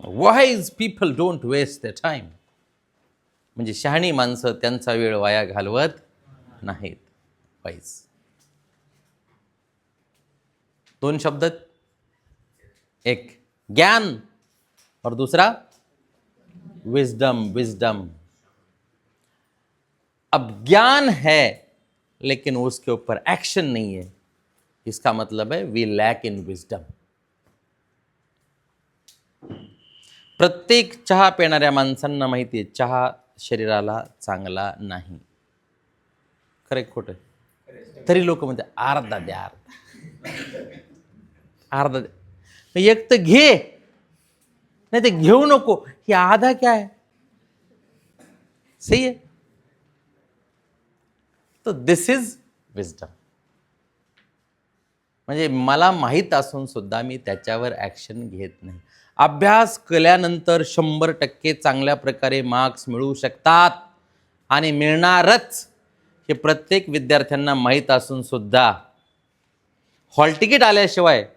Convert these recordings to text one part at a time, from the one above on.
Wise people don't waste the time म्हणजे शहाणी माणसं त्यांचा वेळ वाया घालवत नाहीत. वाईज दोन शब्द. एक, ज्ञान. और दूसरा विजडम विजडम अब ज्ञान है, लेकिन उसके ऊपर एक्शन नहीं है. इसका मतलब है वी लैक इन विजडम प्रत्येक चहा पिणाऱ्या माणसांना माहिती आहे चहा शरीराला चांगला नाही. खरं खोटं तरी लोक म्हणते अर्धा द्या अर्धा. अर्धा द्या एक तर घे नाही ते घेऊ नको. ही आधा काय? आहे सही आहे? तर दिस इज विजडम म्हणजे मला माहीत असून सुद्धा मी त्याच्यावर ॲक्शन घेत नाही. अभ्यास केल्यानंतर शंभर टक्के चांगल्या प्रकारे मार्क्स मिळू शकतात आणि मिळणारच हे प्रत्येक विद्यार्थ्यांना माहीत असून सुद्धा. हॉल तिकीट आल्याशिवाय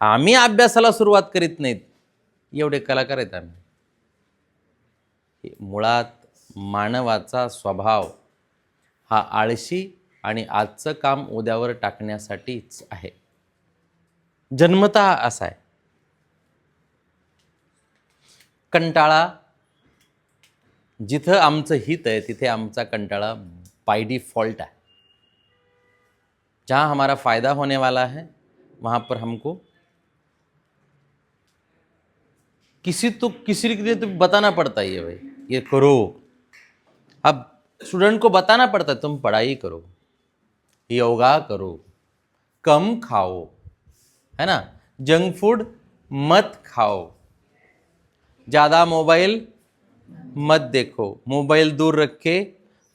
आम्ही अभ्यासाला सुरुवात करीत नाहीत. एवढे कलाकार आहेत आम्ही. मुळात मानवाचा स्वभाव हा आळशी आणि आजचं काम उद्यावर टाकण्यासाठीच आहे. जन्मता असा आहे. कंटाळा जिथं आमचं हित आहे तिथे आमचा कंटाळा बाय डिफॉल्ट है जहाँ हमारा फ़ायदा होने वाला है वहाँ पर हमको किसी तो किसी के लिए तो बताना पड़ता ही है भाई। ये करो। अब स्टूडेंट को बताना पड़ता है तुम पढ़ाई करो योगा करो कम खाओ है ना? जंक फूड मत खाओ। ज़्यादा मोबाइल मत देखो मोबाइल दूर रख के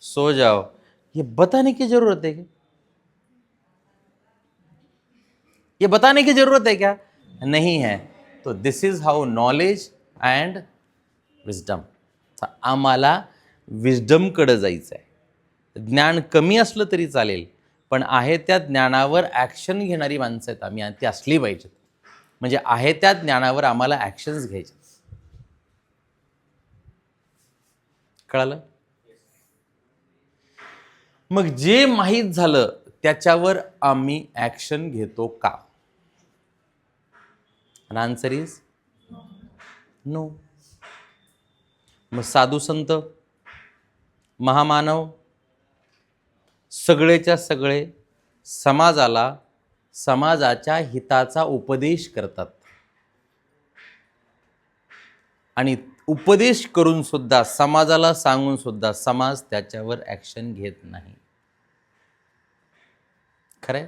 सो जाओ। ये बताने की ज़रूरत है क्या? ये बताने की ज़रूरत है क्या? नहीं है। तो this is how knowledge and wisdom आम्हाला विजडमकडं जायचं आहे ज्ञान कमी असलं तरी चालेल पण आहे त्या ज्ञानावर ॲक्शन घेणारी माणसं आहेत आम्ही ती असली पाहिजेत. म्हणजे आहे त्या ज्ञानावर आम्हाला ॲक्शन्स घ्यायचे कळालं? मग जे माहीत झालं त्याच्यावर आम्ही ॲक्शन घेतो का? आन्सर इज नो मग साधू संत महामानव सगळेच्या सगळे समाजाला समाजाच्या हिताचा उपदेश करतात. आणि उपदेश करून सुद्धा समाजाला सांगून सुद्धा समाज त्याच्यावर ॲक्शन घेत नाही. खरंय?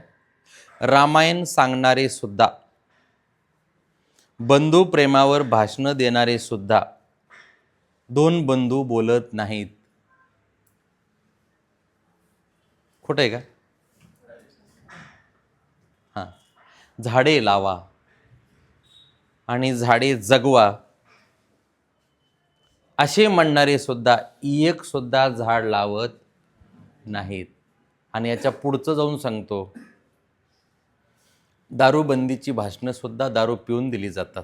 रामायण सांगणारे सुद्धा बंधू प्रेमावर भाषणं देणारे सुद्धा दोन बंधू बोलत नाहीत. खोटं आहे का? हां. झाडे लावा आणि झाडे जगवा. असे म्हणणारे सुद्धा एक सुद्धा झाड लावत नाहीत. आणि याच्या पुढचं जाऊन सांगतो दारूबंदीची भाषणं सुद्धा दारू पिऊन दिली जातात.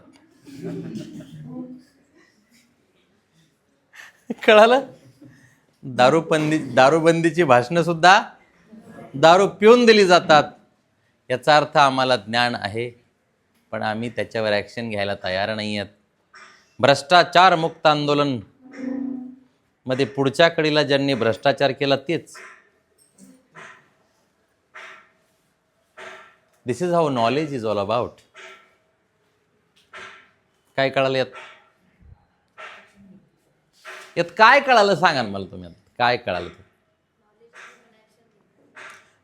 कळालं? दारूबंदी दारूबंदीची भाषणं सुद्धा दारू पिऊन दिली जातात. याचा अर्थ आम्हाला ज्ञान आहे पण आम्ही त्याच्यावर ॲक्शन घ्यायला तयार नाही आहेत भ्रष्टाचार मुक्त आंदोलन. मध्ये पुढच्या कडीला ज्यांनी भ्रष्टाचार केला तेच. This is how knowledge is all about काय कळालं यात? यात काय कळालं सांगा ना मला तुम्ही काय कळालं ते?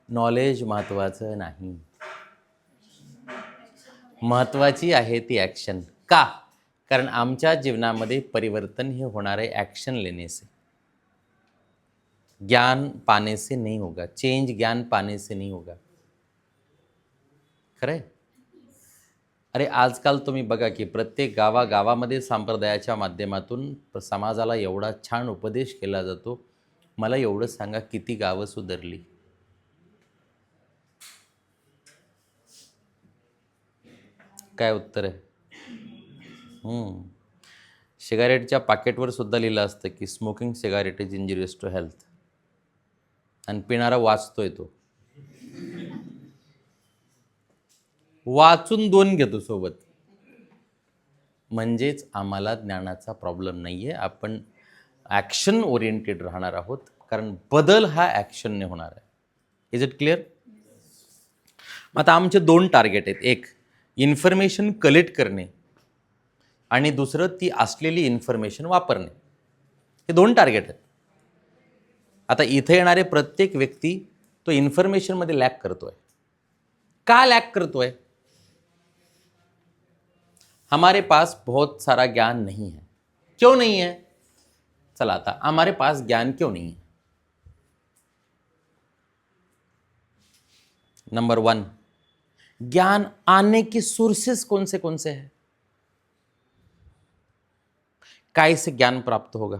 नॉलेज महत्वाचं नाही. महत्वाची आहे ती ॲक्शन का? कारण आमच्या जीवनामध्ये परिवर्तन हे होणार ॲक्शन लेने से ज्ञान पाने से नहीं होगा. चेंज ज्ञान पाने से नहीं होगा. खरं आहे अरे आजकाल तुम्ही बघा की प्रत्येक गावागावामध्ये संप्रदायाच्या माध्यमातून समाजाला एवढा छान उपदेश केला जातो. मला एवढं सांगा किती गावं सुधारली? काय उत्तर आहे? सिगारेटच्या पाकेटवर सुद्धा लिहिलं असतं की smoking cigarette is injurious to health आणि पिणारा वाचतोय तो. वाचून दोन घेतो सोबत. म्हणजेच आम्हाला ज्ञानाचा प्रॉब्लेम नाही आहे आपण ॲक्शन ओरिएंटेड राहणार आहोत कारण बदल हा ॲक्शनने होणार आहे. इज इट क्लिअर आता आमचे दोन टार्गेट आहेत. एक इन्फॉर्मेशन कलेक्ट करणे. आणि दुसरं ती असलेली इन्फॉर्मेशन वापरणे. हे दोन टार्गेट आहेत. आता इथे येणारे प्रत्येक व्यक्ती तो इन्फॉर्मेशनमध्ये लॅक करतोय. का लॅक करतोय? हमारे पास बहुत सारा ज्ञान नहीं है. क्यों नहीं है? चला आता, हमारे पास ज्ञान क्यों नहीं है? नंबर वन ज्ञान आने के सोर्सेस कौन से कौन से हैं? काय से ज्ञान प्राप्त होगा?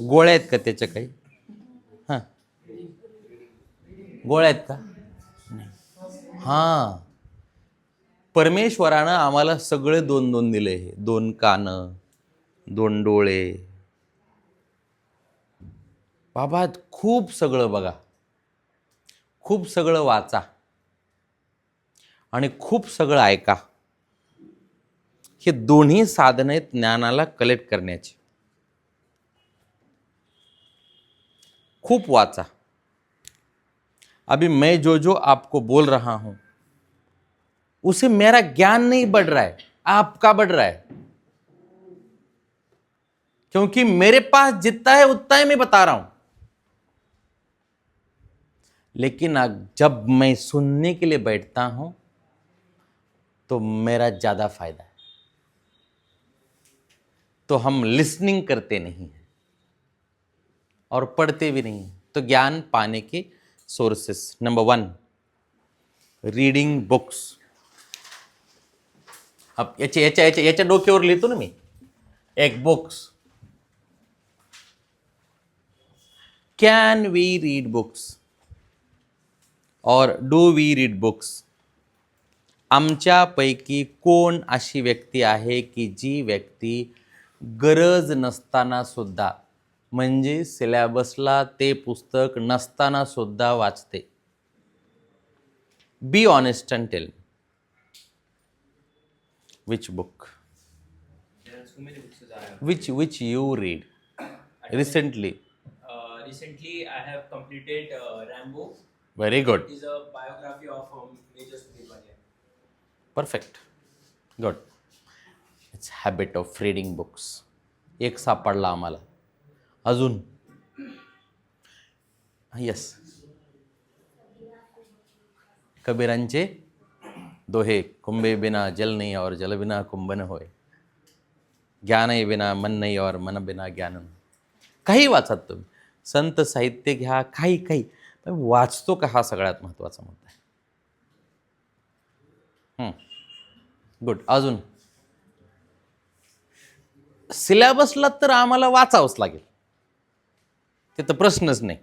गोळ्या आहेत का त्याच्या काही? हां. गोळ्या आहेत का? हां. परमेश्वरानं आम्हाला सगळे दोन दोन दिले हे. दोन कानं दोन डोळे. बाबा खूप सगळं बघा. खूप सगळं वाचा. आणि खूप सगळं ऐका. हे दोन्ही साधन आहेत ज्ञानाला कलेक्ट करण्याची. खूप वाचा. अभी मैं जो जो आपको बोल रहा हूँ, उसे मेरा ज्ञान नहीं बढ़ रहा है, आपका बढ़ रहा है। क्योंकि मेरे पास जितना है, उतना ही मैं बता रहा हूँ। लेकिन जब मैं सुनने के लिए बैठता हूँ तो मेरा ज़्यादा फ़ायदा है। तो हम लिसनिंग करते नहीं हैं और पढ़ते भी नहीं तो ज्ञान पाने के sources number one reading books अब याच्या याच्या याच्या ना मी। एक books can we read books और डू वी रीड बुक्स आमच्यापैकी कोण अशी व्यक्ती आहे की जी व्यक्ती गरज नसताना सुद्धा म्हणजे सिलॅबसला ते पुस्तक नसताना सुद्धा वाचते. Be honest and tell which book which which you read recently very good perfect good it's habit of reading books एक सापडला आम्हाला. अजून? येस कबीरांचे दोहे कुंभे बिना जल नाही और जल बिना कुंभ न होय ज्ञानही बिना मन नाही और मन बिना ज्ञान काही वाचत तुम्ही. संत साहित्य घ्या काही काही. वाचतो का हा सगळ्यात महत्त्वाचा मुद्दा आहे? गुड अजून? सिलेबसला तर आम्हाला वाचावंच लागेल. ते तर प्रश्नच नाही.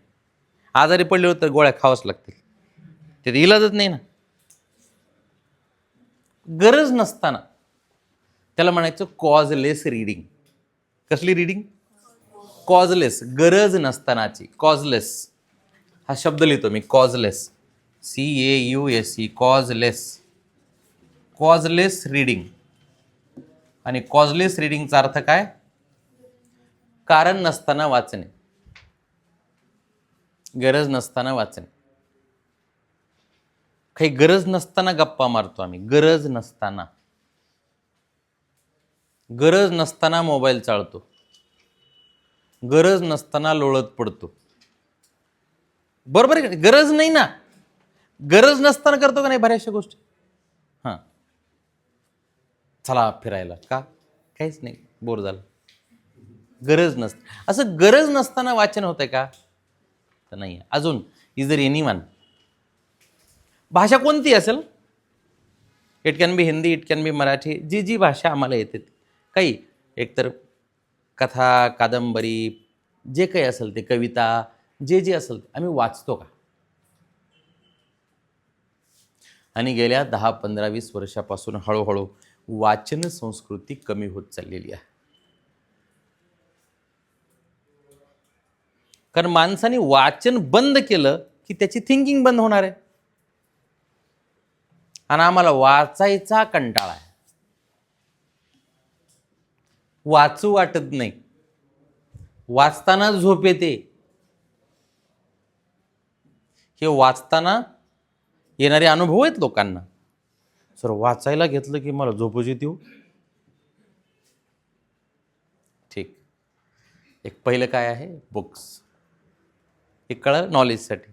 आजारी पडले तर गोळ्या खावाच लागतील. ते तर इलाजच नाही ना. गरज नसताना त्याला म्हणायचं कॉजलेस रिडिंग कसली रिडिंग कॉजलेस गरज नसतानाची. कॉजलेस हा शब्द लिहितो मी causeless C A U S C causeless causeless reading आणि कॉजलेस रिडिंगचा अर्थ काय? कारण नसताना वाचणे. गरज नसताना वाचणे. काही गरज नसताना गप्पा मारतो आम्ही. गरज नसताना. गरज नसताना मोबाईल चालतो. गरज नसताना लोळत पडतो. बरोबर आहे गरज नाही ना. गरज नसताना करतो का नाही बऱ्याचशा गोष्टी? चला फिरायला. का? काहीच नाही. बोर झालं. गरज नसते असं गरज नसताना वाचन होतंय का? तर नाही. आहे. अजून इज दर एनी वन भाषा कोणती असेल? It can be Hindi it can be Marathi जी जी भाषा आम्हाला येते. काही एकतर कथा कादंबरी जे काही असेल ते कविता जे जे असेल ते आम्ही वाचतो का? आणि गेल्या दहा पंधरा वीस वर्षापासून हळूहळू वाचन संस्कृती कमी होत चाललेली आहे. कारण माणसाने वाचन बंद केलं की त्याची थिंकिंग बंद होणार आहे. आणि आम्हाला वाचायचा कंटाळा आहे. वाचू वाटत नाही. वाचताना झोप येते. हे वाचताना येणारे अनुभव आहेत लोकांना. सर वाचायला घेतलं की मला झोपच येते हो. ठीक. एक पहिलं काय आहे? बुक्स एक कळलं नॉलेजसाठी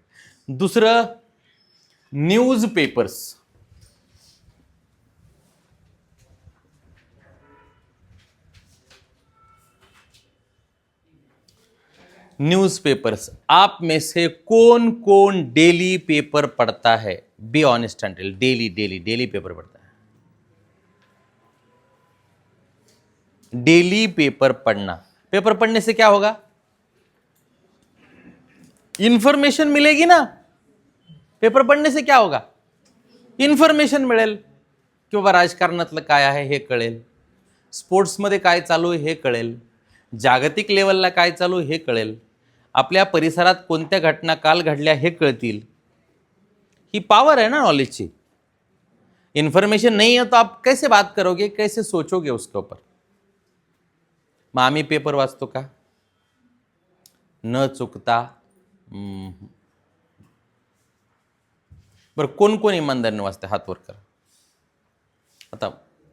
दुसरं न्यूज पेपर्स न्यूज़पेपर्स आप में से कौन कौन डेली पेपर पढ़ता है? Be honest and daily daily daily paper पढ़ता है। डेली पेपर पढ़ना। पेपर पढ़ने से क्या होगा? इन्फॉर्मेशन मिलेगी ना? पेपर पढ़ने से क्या होगा? इन्फॉर्मेशन मिळेल. की बाबा राजकारणातलं काय आहे हे कळेल. स्पोर्ट्समध्ये काय चालू आहे हे कळेल. जागतिक लेवलला काय चालू आहे हे कळेल. आपल्या परिसरात कोणत्या घटना काल घडल्या हे कळतील. ही पावर है ना नॉलेज की इन्फॉर्मेशन नहीं है तो आप कैसे बात करोगे कैसे सोचोगे उसके ऊपर? मग आम्ही पेपर वाचतो का? न चुकता बरं कोण कोण इमानदारीने वाचते हातवर करा. आता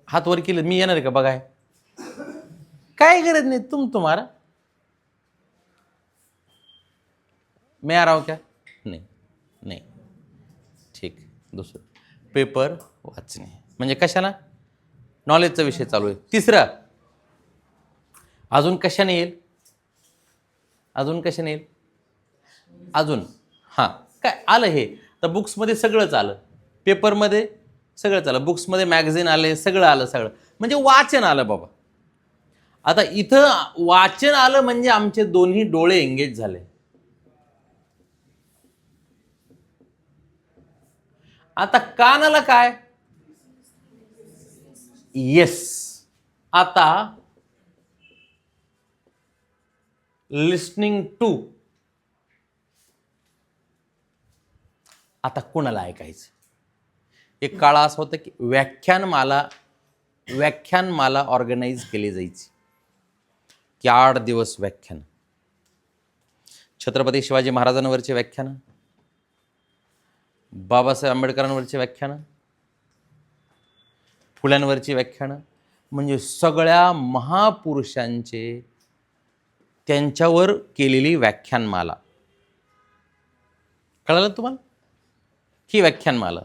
हात वर केलं मी येणार आहे का? बघाय. काय गरज नाही तुम तुम्हारा. मैं आ रहा हूँ क्या? नहीं नहीं। ठीक दुसरं। पेपर वाचणे। म्हणजे कशाला? नॉलेजचा विषय चालू आहे. तिसरं अजून कशाने येईल? अजून कशाने येईल? अजून हां काय आलं हे? तर बुक्समध्ये सगळंच आलं. पेपरमध्ये सगळंच आलं. बुक्समध्ये मॅगझिन आले सगळं आलं सगळं. म्हणजे वाचन आलं बाबा. आता इथं वाचन आलं म्हणजे आमचे दोन्ही डोळे एंगेज झाले. आता कानाला काय? येस आता लिस्निंग टू आता कोणाला ऐकायचं? एक काळ असं होतं की व्याख्यानमाला व्याख्यानमाला ऑर्गनाईज केली जायची. की आठ दिवस व्याख्यान. छत्रपती शिवाजी महाराजांवरचे व्याख्यानं बाबासाहेब आंबेडकरांवरची व्याख्यानं फुल्यांवरची व्याख्यानं म्हणजे सगळ्या महापुरुषांचे त्यांच्यावर केलेली व्याख्यानमाला. कळालं तुम्हाला? ही व्याख्यानमाला.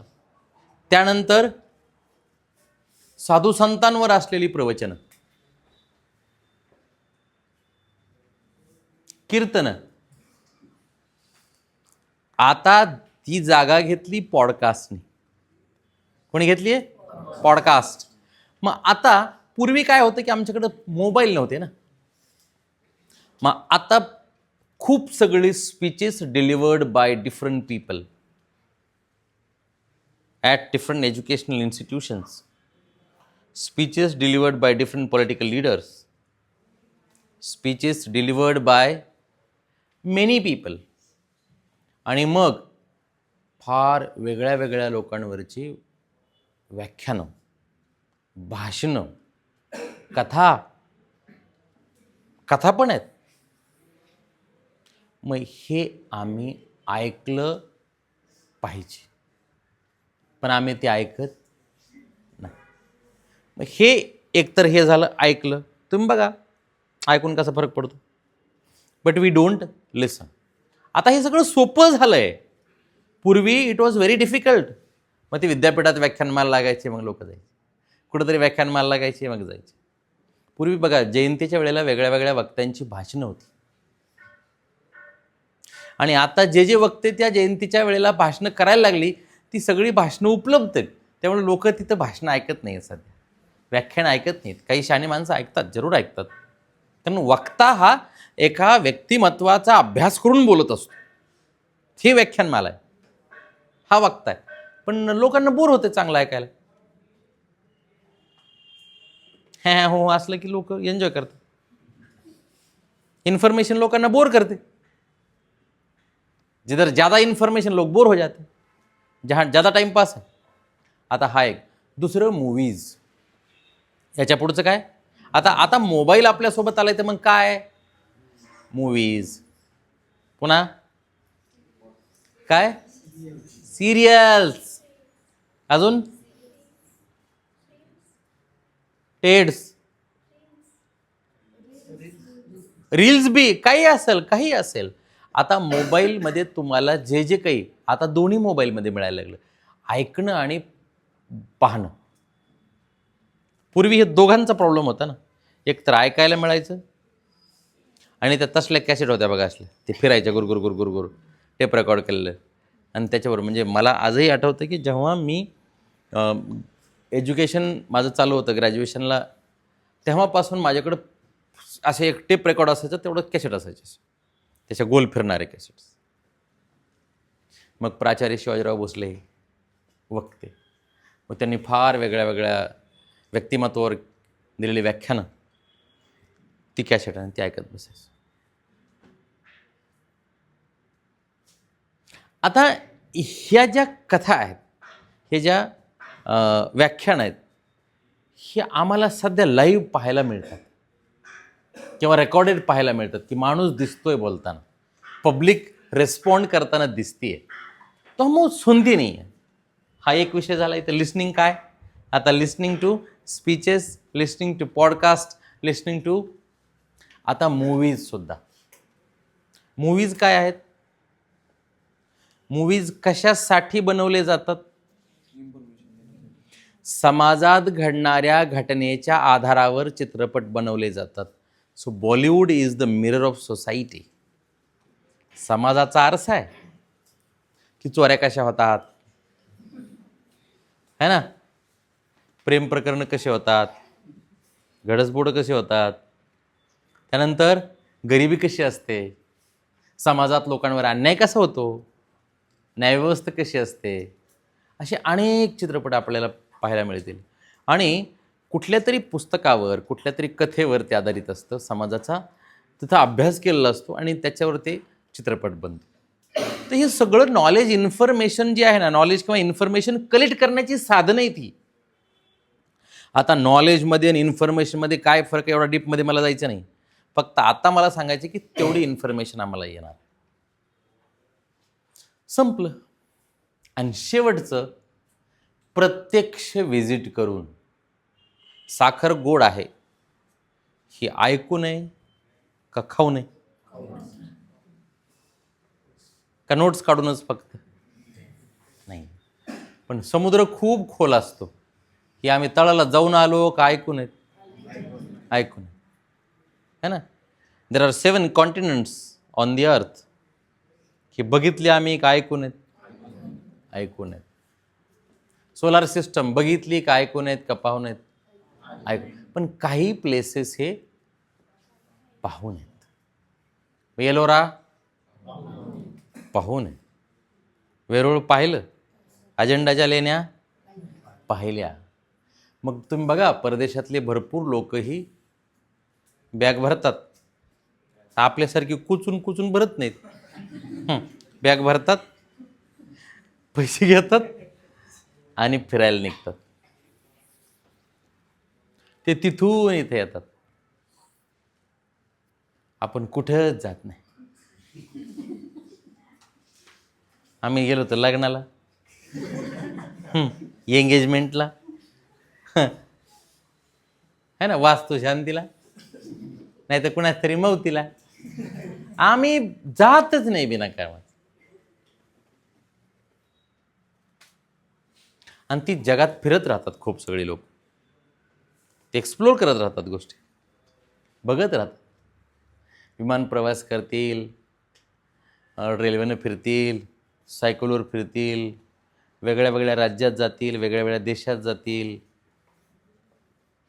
त्यानंतर साधू संतांवर असलेली प्रवचनं. कीर्तनं. आता ती जागा घेतली पॉडकास्टने. कोणी घेतली आहे पॉडकास्ट. मग आता पूर्वी काय होतं की आमच्याकडं मोबाईल नव्हते ना? मग आता खूप सगळे speeches delivered by different people. At different educational institutions. Speeches delivered by different political leaders. Speeches delivered by many people. आणि मग फार वेगळ्या वेगळ्या लोकांवरची व्याख्यानं भाषणं कथा कथा पण आहेत. मग हे आम्ही ऐकलं पाहिजे. पण आम्ही ते ऐकत नाही. मग हे एकतर हे झालं ऐकलं. तुम्ही बघा ऐकून कसा फरक पडतो? बट वी डोंट लिसन आता हे सगळं सोपं झालं आहे पूर्वी इट वॉज व्हेरी डिफिकल्ट मग ते विद्यापीठात व्याख्यानमाला लागायचे मग लोक जायचे. कुठंतरी व्याख्यानमाला लागायचे मग जायचे. पूर्वी बघा जयंतीच्या वेळेला वेगळ्या वेगळ्या वक्त्यांची भाषणं होती. आणि आता जे जे वक्ते त्या जयंतीच्या वेळेला भाषणं करायला लागली ती सगळी भाषणं उपलब्ध आहेत. त्यामुळे लोक तिथं भाषणं ऐकत नाही सध्या. व्याख्यान ऐकत नाहीत. काही शाणी माणसं ऐकतात जरूर ऐकतात. कारण वक्ता हा एका व्यक्तिमत्वाचा अभ्यास करून बोलत असतो. हे व्याख्यानमाला आहे. हा वागताय. पण लोकांना बोर होते चांगलं ऐकायला. ह्या हो असलं की लोक एन्जॉय करतात. इन्फॉर्मेशन लोकांना बोर करते. जिधर ज़्यादा इन्फॉर्मेशन लोग बोर हो जाते हैं. जहाँ ज़्यादा टाइम पास आहे. आता हा एक. दुसरं मूवीज याच्या पुढचं काय? आता आता मोबाईल आपल्यासोबत आलाय तर मग काय? मूवीज पुन्हा? काय? सिरियल्स. अजून? टेड्स रील्स बी काही असेल काही असेल. आता मोबाईलमध्ये तुम्हाला जे जे काही आता दोन्ही मोबाईलमध्ये मिळायला लागलं. ऐकणं आणि पाहणं. पूर्वी हे दोघांचा प्रॉब्लेम होता ना. एक तर ऐकायला मिळायचं. आणि त्या तसल्या कॅसेट होत्या बघा असल्या. ते फिरायच्या गुरगुर गुरगुर गुर टेप रेकॉर्ड केलेलं. आणि त्याच्यावर. म्हणजे मला आजही आठवतं की जेव्हा मी एज्युकेशन माझं चालू होतं ग्रॅज्युएशनला तेव्हापासून माझ्याकडं असे एक टेप रेकॉर्ड असायचं तेवढं कॅसेट असायचे. त्याच्या गोल फिरणारे कॅसेट्स मग प्राचार्य शिवाजीराव भोसले वक्ते. मग त्यांनी फार वेगळ्या वेगळ्या व्यक्तिमत्वावर दिलेली व्याख्यानं ती कॅसेट आणि ती ऐकत बसायचं. आता ह्या ज्या कथा आहेत हे ज्या व्याख्यान आहेत हे आम्हाला सध्या लाईव्ह पाहायला मिळतात. किंवा रेकॉर्डेड पाहायला मिळतात की माणूस दिसतोय बोलताना. पब्लिक रेस्पॉन्ड करताना दिसतीये. तो मग सुंदी नाही आहे हा एक विषय झाला इथं. लिस्निंग काय? आता listening to speeches listening to podcast listening to आता मूवीजसुद्धा मूवीज काय आहेत? मूवीज कशासाठी बनवले जातात? समाजात घडणाऱ्या घटनेच्या आधारावर चित्रपट बनवले जातात. So Bollywood is the mirror of society समाजाचा आरसा आहे. की चोऱ्या कशा होतात? है ना? प्रेम प्रकरणं कसे होतात? घडसपोडं कसे होतात? त्यानंतर गरिबी कशी असते? समाजात लोकांवर अन्याय कसा होतो? न्यायव्यवस्था कशी असते? असे अनेक चित्रपट आपल्याला पाहायला मिळतील. आणि कुठल्या तरी पुस्तकावर कुठल्या तरी कथेवर ते आधारित असतं. समाजाचा तिथं अभ्यास केलेला असतो आणि त्याच्यावर ते चित्रपट बनतो. तर हे सगळं नॉलेज इन्फॉर्मेशन जे आहे ना नॉलेज किंवा इन्फॉर्मेशन कलेक्ट करण्याची साधनं आहे ती आता नॉलेजमध्ये आणि इन्फॉर्मेशनमध्ये काय फरक आहे एवढा डीपमध्ये मला जायचं नाही. फक्त आता मला सांगायचं की तेवढी इन्फॉर्मेशन आम्हाला येणार. संपलं. आणि शेवटचं प्रत्यक्ष व्हिजिट करून साखर गोड आहे ही ऐकू नये का खाऊ नये? का नोट्स काढूनच फक्त? नाही. पण समुद्र खूप खोल असतो. की आम्ही तळाला जाऊन आलो का ऐकू नयेत ऐकू नये. है ना? There are seven continents on the earth की बघितली आम्ही का ऐकून आहेत ऐकून आहेत सोलार सिस्टम बघितली का ऐकून आहेत का पाहून आहेत ऐकू पण काही प्लेसेस हे पाहून आहेत येलोरा? पाहून आहेत वेरूळ पाहिलं? अजेंडाच्या लेण्या? पाहिल्या. मग तुम्ही बघा परदेशातले भरपूर लोकही बॅग भरतात. आपल्यासारखी कुचून कुचून भरत नाहीत. बॅग भरतात पैसे घेतात आणि फिरायला निघतात. ते तिथून इथे येतात. आपण कुठंच जात नाही. आम्ही गेलो होतो लग्नाला. एंगेजमेंटला. है. ना? वास्तू शांतीला नाही तर कुणाच तरी मवतीला आम्ही जातच नाही बिनाकामात. आणि ती जगात फिरत राहतात खूप सगळे लोक. ते एक्सप्लोर करत राहतात गोष्टी. बघत राहतात. विमान प्रवास करतील रेल्वेनं फिरतील सायकलवर फिरतील वेगळ्या वेगळ्या राज्यात जातील वेगळ्या वेगळ्या देशात जातील.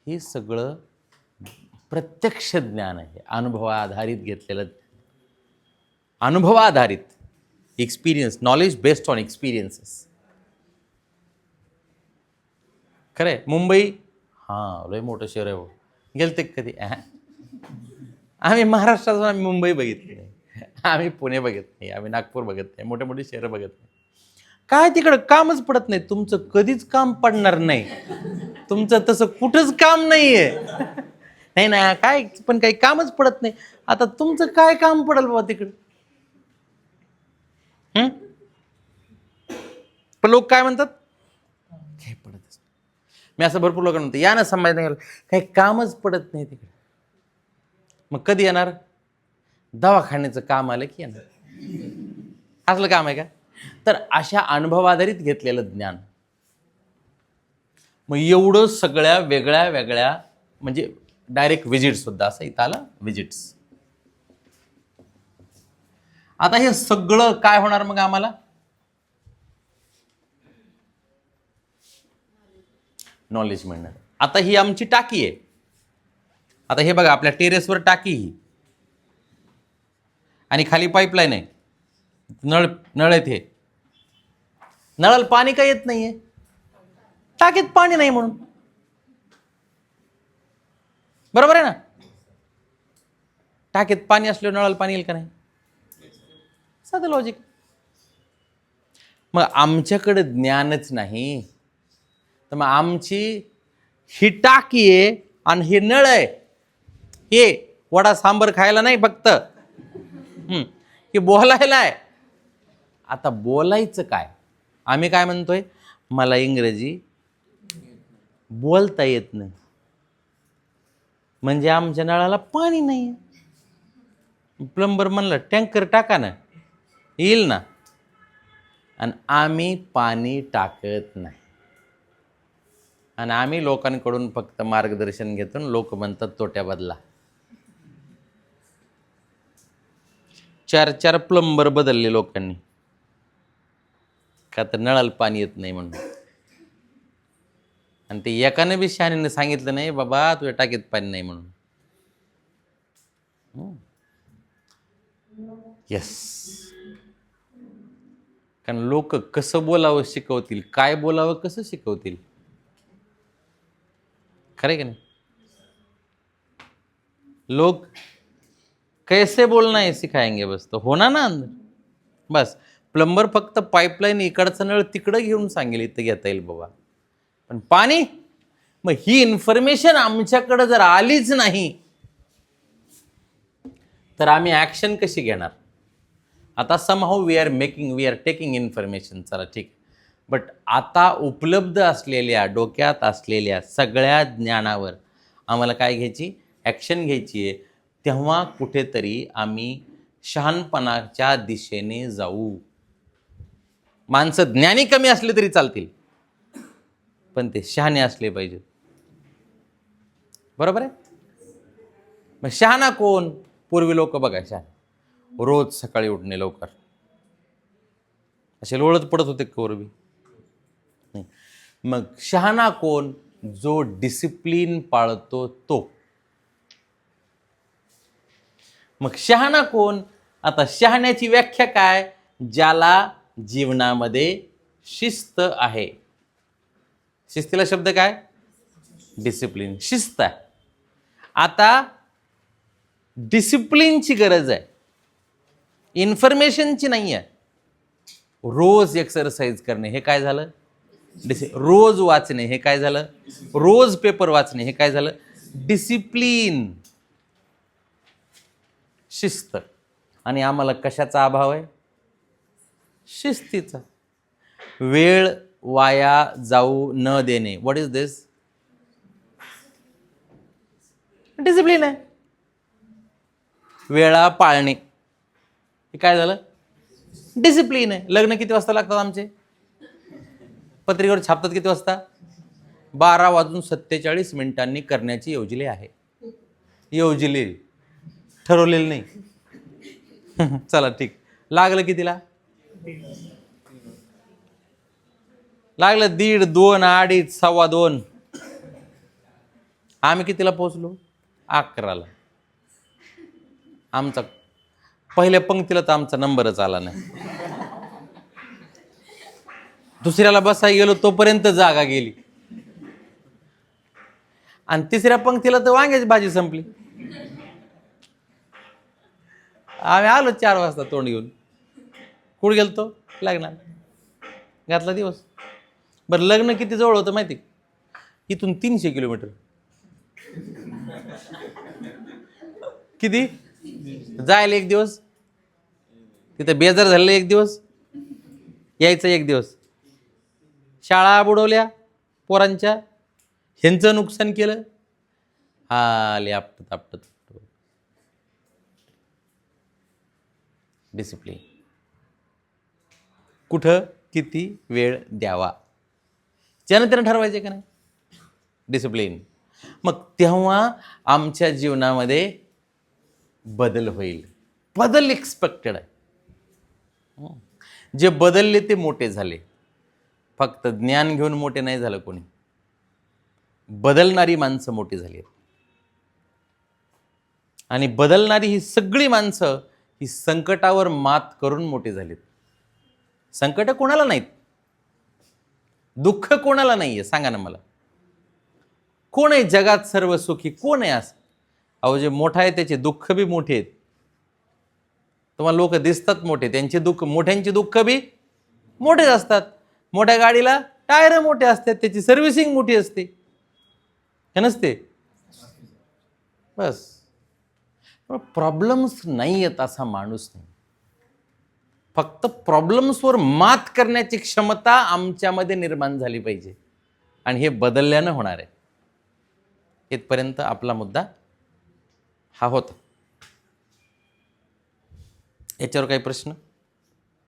हे सगळं प्रत्यक्ष ज्ञान आहे. अनुभवाधारित घेतलेलं अनुभवाधारित experience knowledge based on experiences आहे मुंबई? हां लय मोठं शहर आहे हो गेलते का कधी? आम्ही महाराष्ट्रातून आम्ही मुंबई बघितली नाही. आम्ही पुणे बघत नाही आम्ही नागपूर बघत नाही मोठे मोठे शहरं बघत नाही. काय तिकडं कामच पडत नाही. तुमचं कधीच काम पडणार नाही. तुमचं तसं कुठंच काम नाही आहे नाही ना काय पण काही कामच पडत नाही. आता तुमचं काय काम पडेल बाबा तिकडं? पण लोक काय म्हणतात? काही पडत मी असं भरपूर लोकांना म्हणतो या ना संभाजीनगर काही कामच पडत नाही तिकडे. मग कधी येणार? दवाखान्याचं काम आलं की येणार. असलं काम आहे का? तर अशा अनुभवाधारित घेतलेलं ज्ञान. मग एवढं सगळ्या वेगळ्या वेगळ्या म्हणजे डायरेक्ट व्हिजिट सुद्धा असं इथं आलं व्हिजिट्स आता हे सगळं काय होणार मग आम्हाला? नॉलेज मिळणार. आता ही आमची टाकी आहे. आता हे बघा आपल्या टेरेसवर टाकी ही. आणि खाली पाईपलाईन आहे. नळ नळ आहेत हे. नळाला पाणी काय येत नाहीये? टाकीत पाणी नाही म्हणून. बरोबर आहे ना? टाकीत पाणी असल्यावर नळाला पाणी येईल का नाही? साधं लॉजिक मग आमच्याकडे ज्ञानच नाही. तर मग आमची ही टाकी आहे आणि हे नळ आहे. हे वडा सांबर खायला नाही फक्त. हे बोलायला आहे. आता बोलायचं काय? आम्ही काय म्हणतोय? मला इंग्रजी बोलता येत नाही. म्हणजे आमच्या नळाला पाणी नाही प्लंबर म्हणलं टँकर टाका ना. येईल ना? आणि आम्ही पाणी टाकत नाही. आणि आम्ही लोकांकडून फक्त मार्गदर्शन घेतो आणि लोक म्हणतात तोट्या बदला. चार चार प्लंबर बदलले लोकांनी. का तर नळाला पाणी येत नाही म्हणून. आणि ते एकाने बी शहाणीने सांगितलं नाही बाबा तुझ्या टाकीत पाणी नाही म्हणून. येस कारण लोक कसं बोलावं शिकवतील काय बोलावं कसं शिकवतील? खरे का नाही? लोग कैसे बोलना है सिखाएंगे बस. तो होणार ना अंदर? बस. प्लंबर फक्त पाईपलाईन इकडचं नळ तिकडं घेऊन सांगेल इथं घेता येईल बाबा. पण पाणी? मग ही इन्फॉर्मेशन आमच्याकडं जर आलीच नाही तर आम्ही ॲक्शन कशी घेणार? आता somehow we are making we are taking information चला ठीक बट आता उपलब्ध असलेल्या डोक्यात असलेल्या सगळ्या ज्ञानावर आम्हाला काय घ्यायची? ॲक्शन घ्यायची आहे. तेव्हा कुठेतरी आम्ही शहाणपणाच्या दिशेने जाऊ. माणसं ज्ञानी कमी असले तरी चालतील. पण ते शहाणे असले पाहिजेत. बरोबर आहे? मग शहाणा कोण? पूर्वी लोक बघा शहाणे. रोज सकाळी उठणे लवकर. असे लोळत पडत होते कौरवी मग शहाणा कोण? जो डिसिप्लिन पाळतो तो. मग शहाणा कोण? आता शहाण्याची व्याख्या काय? ज्याला जीवनामध्ये शिस्त आहे. शिस्तीला शब्द काय? डिसिप्लिन शिस्त आहे. आता डिसिप्लिनची गरज आहे. इन्फॉर्मेशनची नाही आहे रोज एक्सरसाइज करणे हे काय झालं? डिसि रोज वाचणे हे काय झालं? रोज पेपर वाचणे हे काय झालं? डिसिप्लिन शिस्त. आणि आम्हाला कशाचा अभाव आहे? शिस्तीचा. वेळ वाया जाऊ न देणे. व्हॉट इज दिस डिसिप्लिन आहे. वेळा पाळणे. हे काय झालं? डिसिप्लिन आहे. लग्न किती वाजता लागतात आमचे? पत्रिकेवर छापतात किती वाजता? बारा वाजून सत्तेचाळीस मिनिटांनी करण्याची योजली आहे. योजली. ठरवलेलं नाही. चला ठीक. लागलं कितीला? लागलं दीड दोन अडीच सव्वा दोन. आम्ही कितीला पोचलो अकराला. आमचा पहिल्या पंक्तीला तर आमचा नंबरच आला नाही. दुसऱ्याला बसाय गेलो तोपर्यंत जागा गेली. आणि तिसऱ्या पंक्तीला तर वांग्याची भाजी संपली. आम्ही आलो चार वाजता तोंड घेऊन. कुठं गेलतो? लग्नाला. घातला दिवस. बरं लग्न किती जवळ होतं माहिती इथून तीनशे किलोमीटर. किती? जायला एक दिवस. तिथं बेजार झालेलं एक दिवस. यायचं एक दिवस. शाळा बुडवल्या पोरांच्या. ह्यांचं नुकसान केलं. आले आपटत आपटत डिसिप्लिन कुठं किती वेळ द्यावा? ज्यानं त्यानं ठरवायचे का नाही? डिसिप्लिन मग तेव्हा आमच्या जीवनामध्ये बदल होईल. बदल एक्सपेक्टेड आहे. हो. जे बदलले ते मोठे झाले. फक्त ज्ञान घेऊन मोठे नाही झालं कोणी. बदलणारी माणसं मोठी झाली आहेत. आणि बदलणारी ही सगळी माणसं ही संकटावर मात करून मोठी झालीत. संकट कोणाला नाहीत? दुःख कोणाला नाही आहे सांगा ना मला. कोण आहे जगात सर्व सुखी कोण आहे असं? अहो जे मोठा आहे त्याचे दुःख बी मोठे आहेत. तुम्हाला लोक दिसतात मोठे त्यांचे दुःख मोठ्यांचे दुःख बी मोठेच असतात. मोठ्या गाडीला टायर मोठे असतात त्याची सर्व्हिसिंग मोठी असते. हे नसते? बस. प्रॉब्लेम्स नाही आहेत असा माणूस नाही. फक्त प्रॉब्लेम्सवर मात करण्याची क्षमता आमच्यामध्ये निर्माण झाली पाहिजे. आणि हे बदलल्यानं होणार आहे. इथपर्यंत आपला मुद्दा हा होता. याच्यावर काही प्रश्न?